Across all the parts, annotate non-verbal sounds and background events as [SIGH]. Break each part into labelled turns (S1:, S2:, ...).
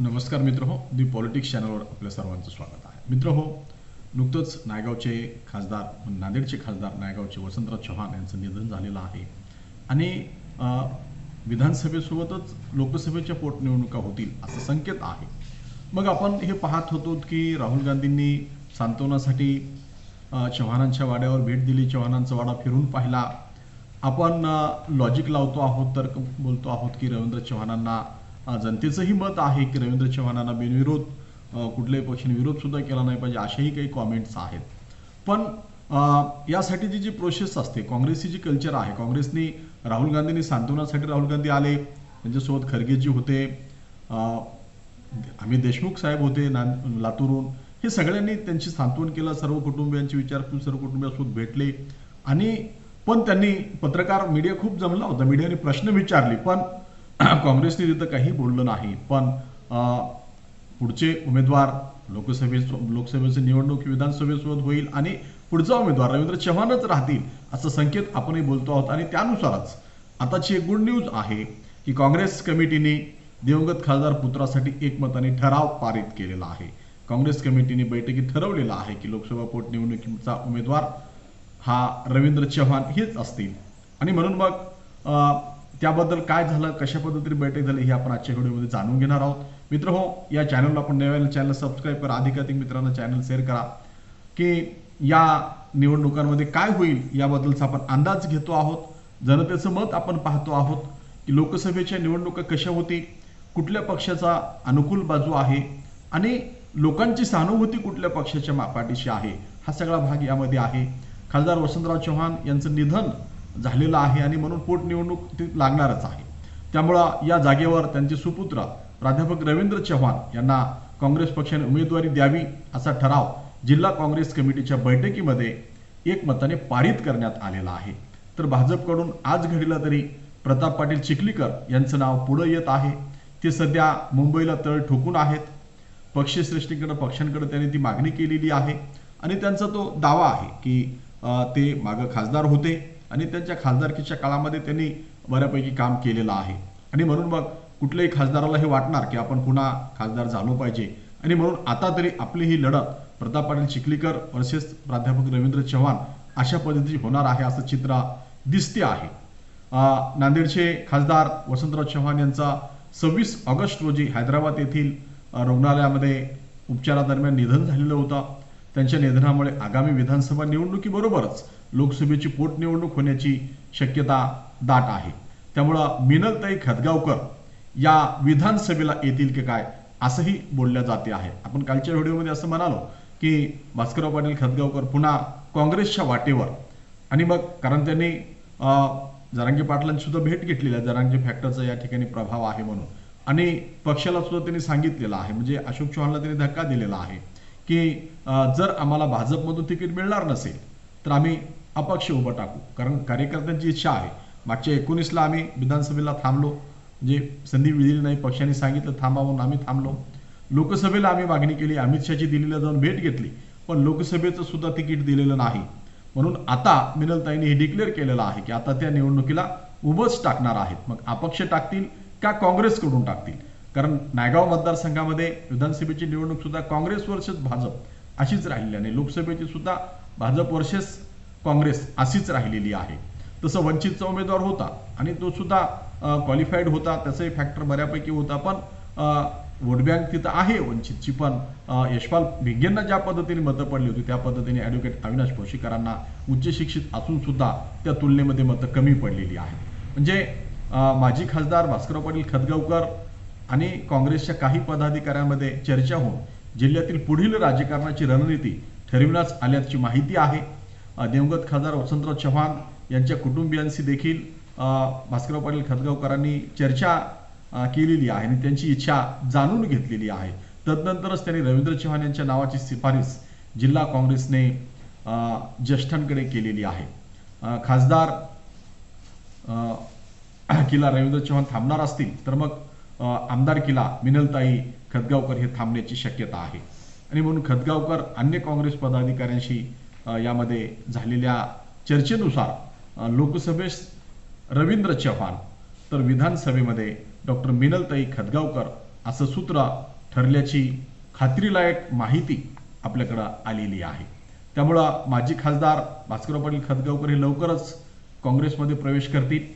S1: नमस्कार मित्र हो दी पॉलिटिक्स चॅनलवर आपल्या सर्वांचं स्वागत आहे. मित्र हो नुकतंच नायगावचे खासदार नांदेडचे खासदार नायगावचे वसंतराव चव्हाण यांचं निधन झालेलं आहे. आणि विधानसभेसोबतच लोकसभेच्या पोटनिवडणुका होतील असं संकेत आहे. मग आपण हे पाहत होतो की राहुल गांधींनी सांत्वनासाठी चव्हाणांच्या वाड्यावर भेट दिली चव्हाणांचा वाडा फिरून पाहिला. आपण लॉजिक लावतो आहोत तर बोलतो आहोत की रवींद्र चव्हाणांना जनतेचंही मत आहे की रवींद्र चव्हाणांना बिनविरोध कुठल्याही पक्षाने विरोध सुद्धा केला नाही पाहिजे अशाही काही कॉमेंट्स आहेत. पण यासाठीची जी प्रोसेस असते काँग्रेसची जी कल्चर आहे काँग्रेसनी राहुल गांधींनी सांत्वनासाठी राहुल गांधी आले त्यांच्यासोबत खरगेजी होते आम्ही देशमुख साहेब होते ना लातूरून हे सगळ्यांनी त्यांची सांत्वन केलं सर्व कुटुंबियांची विचारपूस सर्व कुटुंबियांसोबत भेटले आणि पण त्यांनी पत्रकार मीडिया खूप जमला होता मीडियाने प्रश्न विचारले पण [COUGHS] काँग्रेसने तिथं काही बोललं नाही पण पुढचे उमेदवार लोकसभे लोकसभेची निवडणूक विधानसभेसोबत होईल आणि पुढचा उमेदवार रवींद्र चव्हाणच राहतील असं संकेत आपणही बोलतो आहोत. आणि त्यानुसारच आताची एक गुड न्यूज आहे की काँग्रेस कमिटीने दिवंगत खासदार पुत्रासाठी एकमताने ठराव पारित केलेला आहे. काँग्रेस कमिटीने बैठकीत ठरवलेलं आहे की लोकसभा पोटनिवडणुकीचा उमेदवार हा रवींद्र चव्हाण हेच असतील. आणि म्हणून मग त्याबद्दल काय झालं कशा पद्धतीने बैठक झाली हे आपण आजच्या व्हिडिओमध्ये जाणून घेणार आहोत. मित्र हो या चॅनलला आपण नव्याने चॅनल सबस्क्राईब करा अधिकाधिक मित्रांना चॅनल शेअर करा की या निवडणुकांमध्ये काय होईल याबद्दलचा आपण अंदाज घेतो आहोत. जनतेचं मत आपण पाहतो आहोत की लोकसभेच्या निवडणुका कशा होतील कुठल्या पक्षाचा अनुकूल बाजू आहे आणि लोकांची सहानुभूती कुठल्या पक्षाच्या पाठीशी आहे हा सगळा भाग यामध्ये आहे. खासदार वसंतराव चव्हाण यांचं निधन झालेलं आहे आणि म्हणून पोटनिवडणूक ती लागणारच आहे. त्यामुळं या जागेवर त्यांचे सुपुत्र प्राध्यापक रवींद्र चव्हाण यांना काँग्रेस पक्षाने उमेदवारी द्यावी असा ठराव जिल्हा काँग्रेस कमिटीच्या बैठकीमध्ये एकमताने पारित करण्यात आलेला आहे. तर भाजपकडून आज घडीला तरी प्रताप पाटील चिखलीकर यांचं नाव पुढं येत आहे. ते सध्या मुंबईला तळ ठोकून आहेत. पक्षश्रेष्ठीकडे पक्षांकडे त्यांनी ती मागणी केलेली आहे. आणि त्यांचा तो दावा आहे की ते मागं खासदार होते. आणि त्यांच्या खासदारकीच्या काळामध्ये त्यांनी बऱ्यापैकी काम केलेलं आहे. आणि म्हणून मग कुठल्याही खासदाराला हे वाटणार की आपण पुन्हा खासदार झालो पाहिजे. आणि म्हणून आता तरी आपली ही लढत प्रताप पाटील चिखलीकर वर्सेस प्राध्यापक रवींद्र चव्हाण अशा पद्धतीची होणार आहे असं चित्र दिसते आहे. नांदेडचे खासदार वसंतराव चव्हाण यांचा सव्वीस ऑगस्ट रोजी हैदराबाद येथील रुग्णालयामध्ये उपचारादरम्यान निधन झालेलं होतं. त्यांच्या निधनामुळे आगामी विधानसभा निवडणुकीबरोबरच लोकसभेची पोटनिवडणूक होण्याची शक्यता दाट आहे. त्यामुळं मिनलताई खतगावकर या विधानसभेला येतील की काय असंही बोलल्या जाते आहे. आपण कालच्या व्हिडिओमध्ये असं म्हणालो की भास्करराव पाटील खतगावकर पुन्हा काँग्रेसच्या वाटेवर. आणि मग कारण त्यांनी जरांगी जरांगे पाटलांची सुद्धा भेट घेतलेली आहे. जरांगी फॅक्टरचा या ठिकाणी प्रभाव आहे म्हणून. आणि पक्षाला सुद्धा त्यांनी सांगितलेलं आहे. म्हणजे अशोक चव्हाणला त्यांनी धक्का दिलेला आहे. की जर आम्हाला भाजपमधून तिकीट मिळणार नसेल तर आम्ही अपक्ष उभं टाकू. कारण कार्यकर्त्यांची इच्छा आहे. मागच्या एकोणीसला आम्ही विधानसभेला थांबलो. म्हणजे संधी दिली नाही पक्षाने सांगितलं थांबा म्हणून आम्ही थांबलो. लोकसभेला आम्ही मागणी केली अमित शहाची दिल्लीला जाऊन भेट घेतली पण लोकसभेचं सुद्धा तिकीट दिलेलं नाही. म्हणून आता मिनलताईंनी हे डिक्लेअर केलेलं आहे की आता त्या निवडणुकीला उभंच टाकणार आहेत. मग अपक्ष टाकतील का काँग्रेसकडून टाकतील? कारण नायगाव मतदारसंघामध्ये विधानसभेची निवडणूक सुद्धा काँग्रेस वर्सेस भाजप अशीच राहिली आणि लोकसभेची सुद्धा भाजप वर्सेस काँग्रेस अशीच राहिलेली आहे. तसं वंचितचा उमेदवार होता आणि तो सुद्धा क्वालिफाईड होता. त्याचाही फॅक्टर बऱ्यापैकी होता. पण वोट बँक तिथं आहे वंचितची. पण यशपाल भिंगेंना ज्या पद्धतीने मतं पडली होती त्या पद्धतीने ॲडव्होकेट अविनाश पोशीकरांना उच्च शिक्षित असून सुद्धा त्या तुलनेमध्ये मतं कमी पडलेली आहेत. म्हणजे माजी खासदार भास्करराव पाटील खतगावकर आणि काँग्रेसच्या काही पदाधिकाऱ्यांमध्ये चर्चा होऊन जिल्ह्यातील पुढील राजकारणाची रणनीती ठरविण्यास आल्याची माहिती आहे. दिवंगत खासदार वसंतराव चव्हाण यांच्या कुटुंबियांशी देखील भास्करराव पाटील खतगावकरांनी चर्चा केलेली आहे आणि त्यांची इच्छा जाणून घेतलेली आहे. तदनंतरच त्यांनी रवींद्र चव्हाण यांच्या नावाची शिफारस जिल्हा काँग्रेसने ज्येष्ठांकडे केलेली आहे. खासदार किल्ला किला रवींद्र चव्हाण थांबणार असतील तर मग आमदारकीला मिनलताई खतगावकर हे थांबण्याची शक्यता आहे. आणि म्हणून खतगावकर अन्य काँग्रेस पदाधिकाऱ्यांशी यामध्ये झालेल्या चर्चेनुसार लोकसभेस रवींद्र चव्हाण तर विधानसभेमध्ये डॉक्टर मिनलताई खतगावकर असं सूत्र ठरल्याची खात्रीलायक माहिती आपल्याकडं आलेली आहे. त्यामुळं माजी खासदार भास्करराव पाटील खतगावकर हे लवकरच काँग्रेसमध्ये प्रवेश करतील.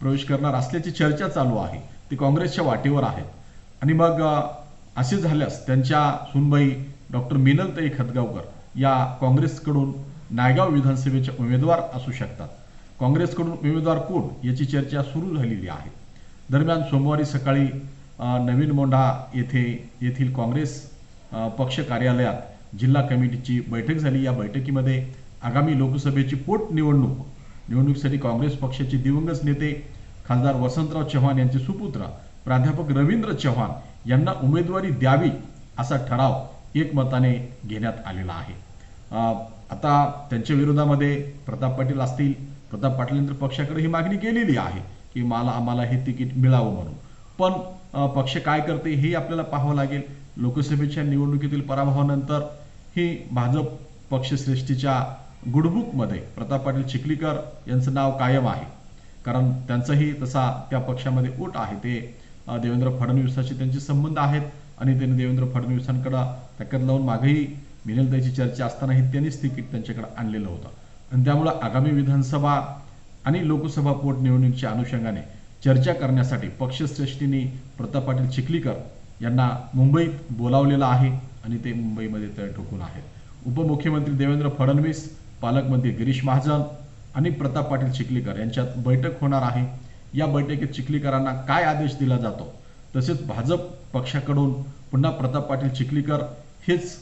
S1: प्रवेश करणार असल्याची चर्चा चालू आहे. ते काँग्रेसच्या वाटेवर आहेत आणि मग असे झाल्यास त्यांच्या सुनबाई डॉक्टर मिनलताई खतगावकर या काँग्रेसकडून नायगाव विधानसभेचे उमेदवार असू शकतात. काँग्रेसकडून उमेदवार कोण याची चर्चा सुरू झालेली आहे. दरम्यान सोमवारी सकाळी नवीन मोंढा येथे येथील काँग्रेस पक्ष कार्यालयात जिल्हा कमिटीची बैठक झाली. या बैठकीमध्ये आगामी लोकसभेची पोटनिवडणूक निवडणुकीसाठी काँग्रेस पक्षाचे दिवंगत नेते खासदार वसंतराव चव्हाण यांचे सुपुत्र प्राध्यापक रवींद्र चव्हाण यांना उमेदवारी द्यावी असा ठराव एकमताने घेण्यात आलेला आहे. आता त्यांच्या विरोधामध्ये प्रताप पाटील असतील. प्रताप पाटील पक्षाकडे ही मागणी केलेली आहे की मला आम्हाला हे तिकीट मिळावं म्हणून. पण पक्ष काय करते हे आपल्याला पाहावं लागेल. लोकसभेच्या निवडणुकीतील पराभवानंतर ही भाजप पक्षश्रेष्ठीच्या गुडबुकमध्ये प्रताप पाटील चिखलीकर यांचं नाव कायम आहे. कारण त्यांचाही तसा त्या पक्षामध्ये ओट आहे. ते देवेंद्र फडणवीसाशी त्यांचे संबंध आहेत आणि त्यांनी देवेंद्र फडणवीसांकडं टक्कर लावून मागेही मिनलताईची चर्चा असतानाही त्यांनीच तिकीट त्यांच्याकडे आणलेलं होतं. आणि त्यामुळं आगामी विधानसभा आणि लोकसभा पोटनिवडणुकीच्या अनुषंगाने चर्चा करण्यासाठी पक्षश्रेष्ठींनी प्रताप पाटील चिखलीकर यांना मुंबईत बोलावलेलं आहे आणि ते मुंबईमध्ये तळ ठोकून आहेत. उपमुख्यमंत्री देवेंद्र फडणवीस पालकमंत्री गिरीश महाजन आणि प्रताप पाटील चिखलीकर यांच्यात बैठक होणार आहे. या बैठकीत चिखलीकरांना काय आदेश दिला जातो? तसेच भाजप पक्षाकडून पुन्हा प्रताप पाटील चिखलीकर हेच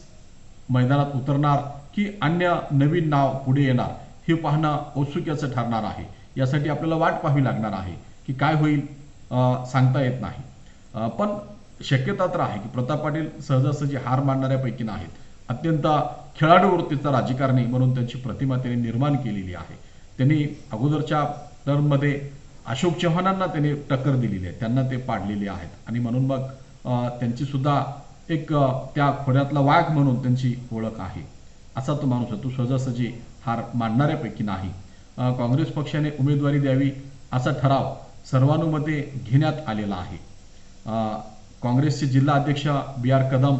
S1: मैदानात उतरणार की अन्य नवीन नाव पुढे येणार? हे पाहणं औत्सुक्याचं ठरणार आहे. यासाठी आपल्याला वाट पाहावी लागणार आहे की काय होईल सांगता येत नाही. पण शक्यता तर आहे की प्रताप पाटील सहजासहजी हार मानणाऱ्यापैकी नाहीत. अत्यंत खेळाडू वृत्तीचा राजकारणी म्हणून त्यांची प्रतिमा त्यांनी निर्माण केलेली आहे. त्यांनी अगोदरच्या टर्ममध्ये अशोक चव्हाणांना त्यांनी टक्कर दिलेली आहे. त्यांना ते पाडलेले आहेत. आणि म्हणून मग त्यांची सुद्धा एक त्या खोऱ्यातला वाघ म्हणून त्यांची ओळख आहे. असा तो माणूस आहे. तो सहजासहजी हार मानणाऱ्यापैकी नाही. काँग्रेस पक्षाने उमेदवारी द्यावी असा ठराव सर्वानुमते घेण्यात आलेला आहे. काँग्रेसचे जिल्हा अध्यक्ष बी आर कदम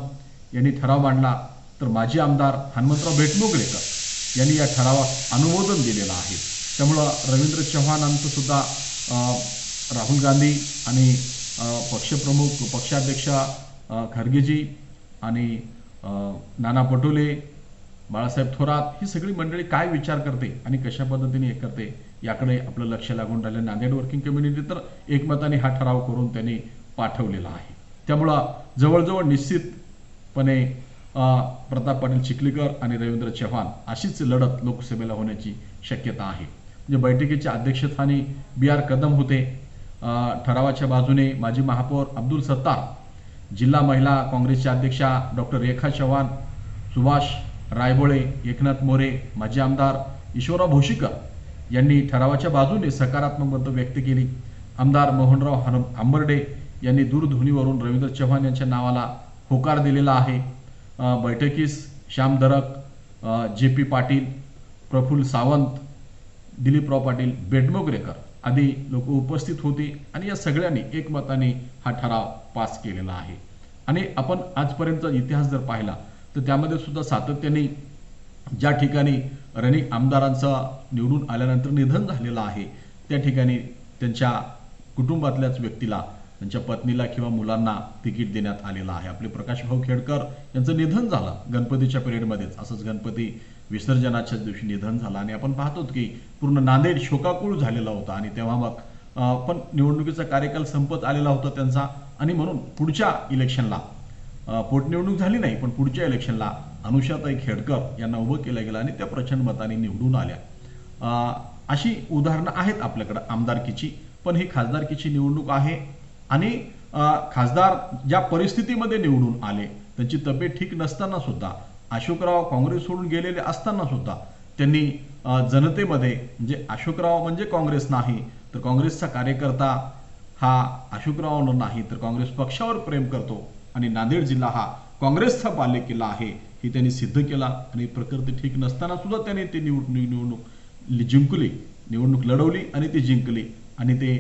S1: यांनी ठराव मांडला. तर माजी आमदार हनुमंतराव भेटमुगलेकर यांनी या ठरावास अनुमोदन दिलेलं आहे. त्यामुळं रवींद्र चव्हाणांचं सुद्धा राहुल गांधी आणि पक्षप्रमुख पक्षाध्यक्ष खरगेजी आणि नाना पटोले बाळासाहेब थोरात ही सगळी मंडळी काय विचार करते आणि कशा पद्धतीने हे करते याकडे आपलं लक्ष लागून राहिलं. नांदेड वर्किंग कम्युनिटी तर एकमताने हा ठराव करून त्यांनी पाठवलेला आहे. त्यामुळं जवळजवळ निश्चितपणे प्रताप पाटील चिखलीकर आणि रवींद्र चव्हाण अशीच लढत लोकसभेला होण्याची शक्यता आहे. म्हणजे बैठकीच्या अध्यक्षस्थानी बी आर कदम होते. ठरावाच्या बाजूने माजी महापौर अब्दुल सत्तार जिल्हा महिला काँग्रेसच्या अध्यक्षा डॉक्टर रेखा चव्हाण सुभाष रायबोळे एकनाथ मोरे माजी आमदार ईश्वरराव भोशीकर यांनी ठरावाच्या बाजूने सकारात्मक मतं व्यक्त केली. आमदार मोहनराव हन आंबर्डे यांनी दूरध्वनीवरून रवींद्र चव्हाण यांच्या नावाला होकार दिलेला आहे. बैठकीस श्याम दरक जे पी पाटील प्रफुल्ल सावंत दिलीपराव पाटील बेडमोगरेकर आदी लोक उपस्थित होती आणि या सगळ्यांनी एकमताने हा ठराव पास केलेला आहे. आणि आपण आजपर्यंतचा इतिहास जर पाहिला तर त्यामध्ये सुद्धा सातत्याने ज्या ठिकाणी रनिंग आमदारांचा निवडून आल्यानंतर निधन झालेलं आहे त्या ठिकाणी त्यांच्या कुटुंबातल्याच व्यक्तीला त्यांच्या पत्नीला किंवा मुलांना तिकीट देण्यात आलेलं आहे. आपले प्रकाश भाऊ खेडकर यांचं निधन झालं गणपतीच्या पिरियडमध्येच असंच गणपती विसर्जनाच्या दिवशी निधन झालं. आणि आपण पाहतो की पूर्ण नांदेड शोकाकुळ झालेला होता. आणि तेव्हा मग पण निवडणुकीचा कार्यकाल संपत आलेला होता त्यांचा. आणि म्हणून पुढच्या इलेक्शनला पोटनिवडणूक झाली नाही पण पुढच्या इलेक्शनला अनुषाताई खेडकर यांना उभं केलं गेलं आणि त्या प्रचंड मताने निवडून आल्या. अशी उदाहरणं आहेत आपल्याकडं आमदारकीची. पण ही खासदारकीची निवडणूक आहे आणि खासदार ज्या परिस्थितीमध्ये निवडून आले त्यांची तब्येत ठीक नसताना सुद्धा अशोकराव काँग्रेस सोडून गेलेले असताना सुद्धा त्यांनी जनतेमध्ये म्हणजे अशोकराव म्हणजे काँग्रेस नाही तर काँग्रेसचा कार्यकर्ता हा अशोकराव नाही तर काँग्रेस पक्षावर प्रेम करतो आणि नांदेड जिल्हा हा काँग्रेसचा बालेकिल्ला आहे हे त्यांनी सिद्ध केला आणि प्रकृती ठीक नसताना सुद्धा त्यांनी ती निवड निवडणूक जिंकली निवडणूक लढवली आणि ती जिंकली आणि ते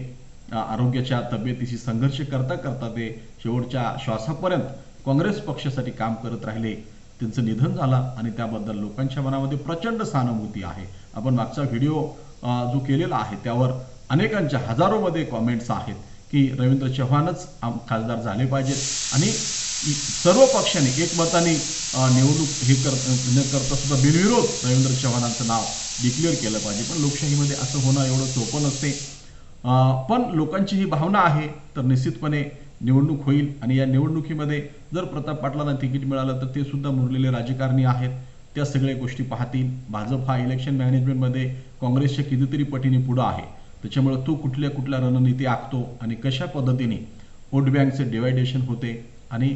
S1: आरोग्याच्या तब्येतीशी संघर्ष करता करता ते शेवटच्या श्वासापर्यंत काँग्रेस पक्षासाठी काम करत राहिले. त्यांचं निधन झालं आणि त्याबद्दल लोकांच्या मनामध्ये प्रचंड सहानुभूती आहे. आपण मागचा व्हिडिओ जो केलेला आहे त्यावर अनेकांच्या हजारोमध्ये कॉमेंट्स आहेत की रवींद्र चव्हाणच आम- खासदार झाले पाहिजेत आणि सर्व पक्षाने एकमताने निवडणूक हे कर न करता सुद्धा बिनविरोध रवींद्र चव्हाणांचं नाव डिक्लेअर केलं पाहिजे. पण लोकशाहीमध्ये असं होणं एवढं सोपं नसते. पण लोकांची ही भावना आहे तर निश्चितपणे निवडणूक होईल. आणि या निवडणुकीमध्ये जर प्रताप पाटलांना तिकीट मिळालं तर ते सुद्धा मुरलेले राजकारणी आहेत. त्या सगळ्या गोष्टी पाहतील. भाजप हा इलेक्शन मॅनेजमेंटमध्ये काँग्रेसच्या कितीतरी पटीने पुढं आहे. त्याच्यामुळे तो कुठल्या कुठल्या रणनीती आखतो आणि कशा पद्धतीने वोट बँकचे डिवायडेशन होते आणि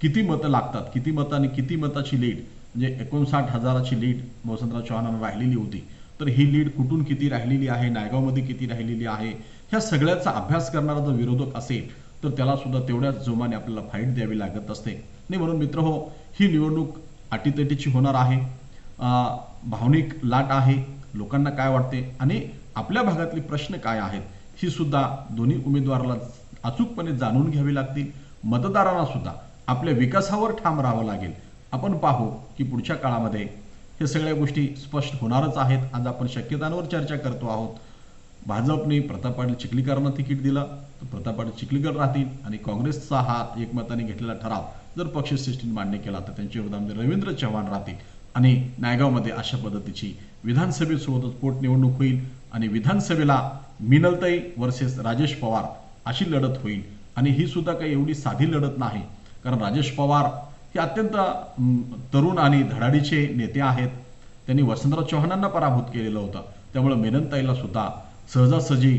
S1: किती मतं लागतात किती मतं आणि किती मताची लीड म्हणजे एकोणसाठ हजाराची लीड वसंतराव चव्हाणांना राहिलेली होती. तर ही लीड कुठून किती राहिलेली आहे नायगावमध्ये किती राहिलेली आहे ह्या सगळ्याचा अभ्यास करणारा जर विरोधक असेल तर त्याला सुद्धा तेवढ्याच जोमाने आपल्याला फाईट द्यावी लागत असते. नाही म्हणून मित्र हो ही निवडणूक अटीतटीची होणार आहे. भावनिक लाट आहे. लोकांना काय वाटते आणि आपल्या भागातले प्रश्न काय आहेत ही सुद्धा दोन्ही उमेदवाराला अचूकपणे जाणून घ्यावी लागतील. मतदारांना सुद्धा आपल्या विकासावर ठाम राहावं लागेल. आपण पाहू की पुढच्या काळामध्ये हे सगळ्या गोष्टी स्पष्ट होणारच आहेत. आज आपण शक्यतांवर चर्चा करतो आहोत. भाजपने प्रताप पाटील चिखलीकरांना तिकीट दिलं. तर प्रताप पाटील चिखलीकर राहतील आणि काँग्रेसचा हा एकमताने घेतलेला ठराव जर पक्षश्रेष्ठीने मान्य केला तर त्यांचे विरोधामध्ये रवींद्र चव्हाण राहतील. आणि नायगावमध्ये अशा पद्धतीची विधानसभेसोबतच पोटनिवडणूक होईल आणि विधानसभेला मिनलताई वर्सेस राजेश पवार अशी लढत होईल. आणि ही सुद्धा काही एवढी साधी लढत नाही कारण राजेश पवार हे अत्यंत तरुण आणि धडाडीचे नेते आहेत. त्यांनी वसंतराव चव्हाणांना पराभूत केलेलं होतं. त्यामुळे मेनंताईला सुद्धा सहजासहजी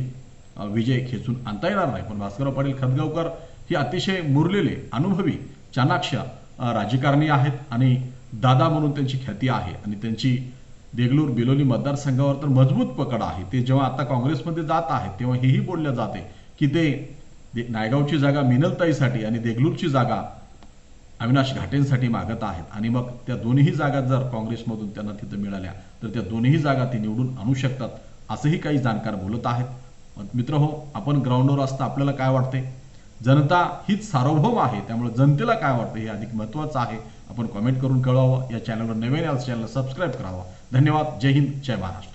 S1: विजय खेचून आणता येणार नाही. पण भास्करराव पाटील खतगावकर हे अतिशय मुरलेले अनुभवी चाणाक्ष राजकारणी आहेत आणि दादा म्हणून त्यांची ख्याती आहे. आणि त्यांची देगलूर बिलोली मतदारसंघावर तर मजबूत पकड आहे. ते जेव्हा आता काँग्रेसमध्ये जात आहेत तेव्हा हेही बोलले जाते की ते नायगावची जागा मिनलताईसाठी आणि देगलूरची जागा अविनाश घाटेंसाठी मागत आहेत. आणि मग त्या दोन्ही जागा जर काँग्रेसमधून त्यांना तिथं मिळाल्या तर त्या दोन्ही जागा ते निवडून आणू शकतात असंही काही जाणकार बोलत आहेत. मित्र हो आपण ग्राउंडवर असता आपल्याला काय वाटते जनता हीच सार्वभौम आहे त्यामुळे जनतेला काय वाटतं हे अधिक महत्त्वाचं आहे. आपण कमेंट करून कळवावं. या चॅनलवर नवीन या चॅनलला सबस्क्राईब करावं. धन्यवाद. जय हिंद. जय महाराष्ट्र.